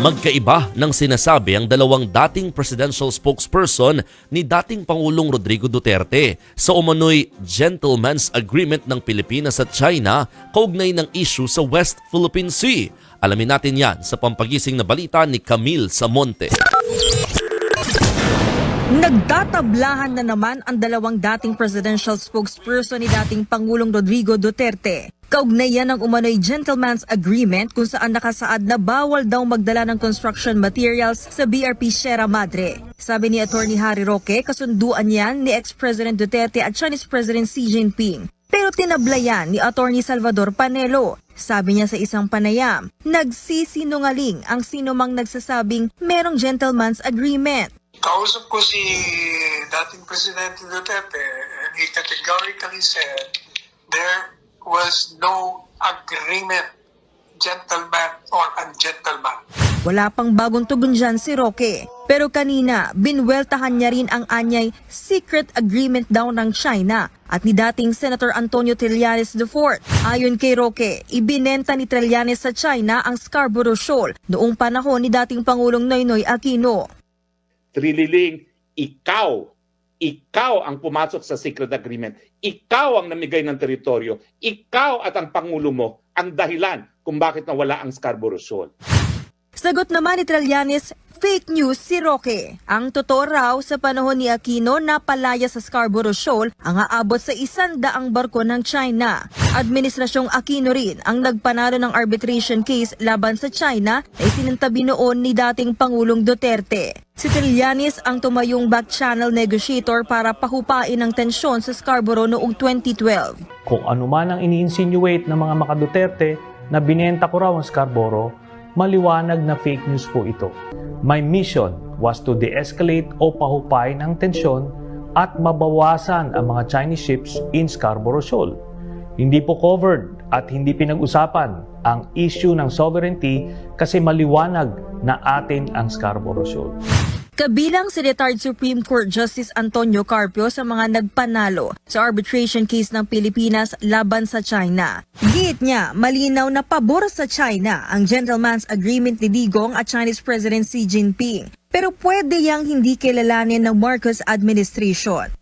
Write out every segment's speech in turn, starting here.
Magkaiba ng sinasabi ang dalawang dating presidential spokesperson ni dating Pangulong Rodrigo Duterte sa umano'y gentleman's agreement ng Pilipinas at China kaugnay ng issue sa West Philippine Sea. Alamin natin yan sa pampagising na balita ni Camille Samonte. Nagtatablahan na naman ang dalawang dating presidential spokesperson ni dating Pangulong Rodrigo Duterte. Kaugnayan ng umano'y gentleman's agreement kung saan nakasaad na bawal daw magdala ng construction materials sa BRP Sierra Madre. Sabi ni Attorney Harry Roque, kasunduan yan ni ex-President Duterte at Chinese President Xi Jinping. Pero tinablayan ni Attorney Salvador Panelo. Sabi niya sa isang panayam, nagsisinungaling ang sinumang nagsasabing merong gentleman's agreement. Kausap ko si dating Presidente Duterte and he categorically said there was no agreement, gentleman or ungentleman. Wala pang bagong tugon dyan si Roque. Pero kanina, binweltahan niya rin ang anyay secret agreement daw ng China at ni dating Senator Antonio Trillanes IV. Ayon kay Roque, ibinenta ni Trillanes sa China ang Scarborough Shoal noong panahon ni dating Pangulong Noynoy Aquino. Trililing, ikaw, ikaw ang pumasok sa secret agreement. Ikaw ang namigay ng teritoryo. Ikaw at ang Pangulo mo ang dahilan kung bakit nawala ang Scarborough Shoal. Sagot naman ni Trillanes, fake news si Roque. Ang totoo raw sa panahon ni Aquino na palaya sa Scarborough Shoal ang aabot sa isandaang barko ng China. Administrasyong Aquino rin ang nagpanalo ng arbitration case laban sa China na isinantabi noon ni dating Pangulong Duterte. Si Trillanes ang tumayong back-channel negotiator para pahupain ang tensyon sa Scarborough noong 2012. Kung ano man ang ini-insinuate ng mga makaduterte na binenta ko raw ang Scarborough, maliwanag na fake news po ito. My mission was to de-escalate o pahupain ang tensyon at mabawasan ang mga Chinese ships in Scarborough Shoal. Hindi po covered at hindi pinag-usapan ang issue ng sovereignty kasi maliwanag na atin ang Scarborough Shoal. Kabilang si retired Supreme Court Justice Antonio Carpio sa mga nagpanalo sa arbitration case ng Pilipinas laban sa China. Giit niya, malinaw na pabor sa China ang gentleman's agreement ni Digong at Chinese President Xi Jinping. Pero pwede yang hindi kilalanin ng Marcos administration.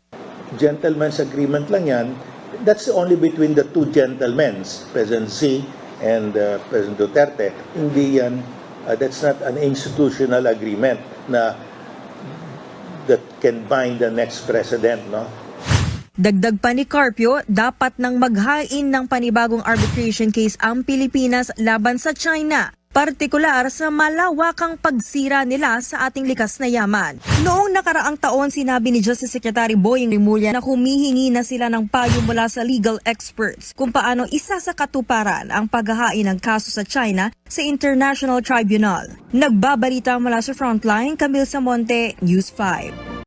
gentleman's agreement lang yan. That's only between the two gentlemen, President Xi and uh, President Duterte. Hindi yan, uh, that's not an institutional agreement na that can bind the next president, no? Dagdag pa ni Carpio, dapat nang maghain ng panibagong arbitration case ang Pilipinas laban sa China, partikular sa malawakang pagsira nila sa ating likas na yaman. Noong nakaraang taon, sinabi ni Justice Secretary Boying Rimulya na humihingi na sila ng payo mula sa legal experts kung paano isa sa katuparan ang paghahain ng kaso sa China sa International Tribunal. Nagbabalita mula sa Frontline, Camille Samonte, News 5.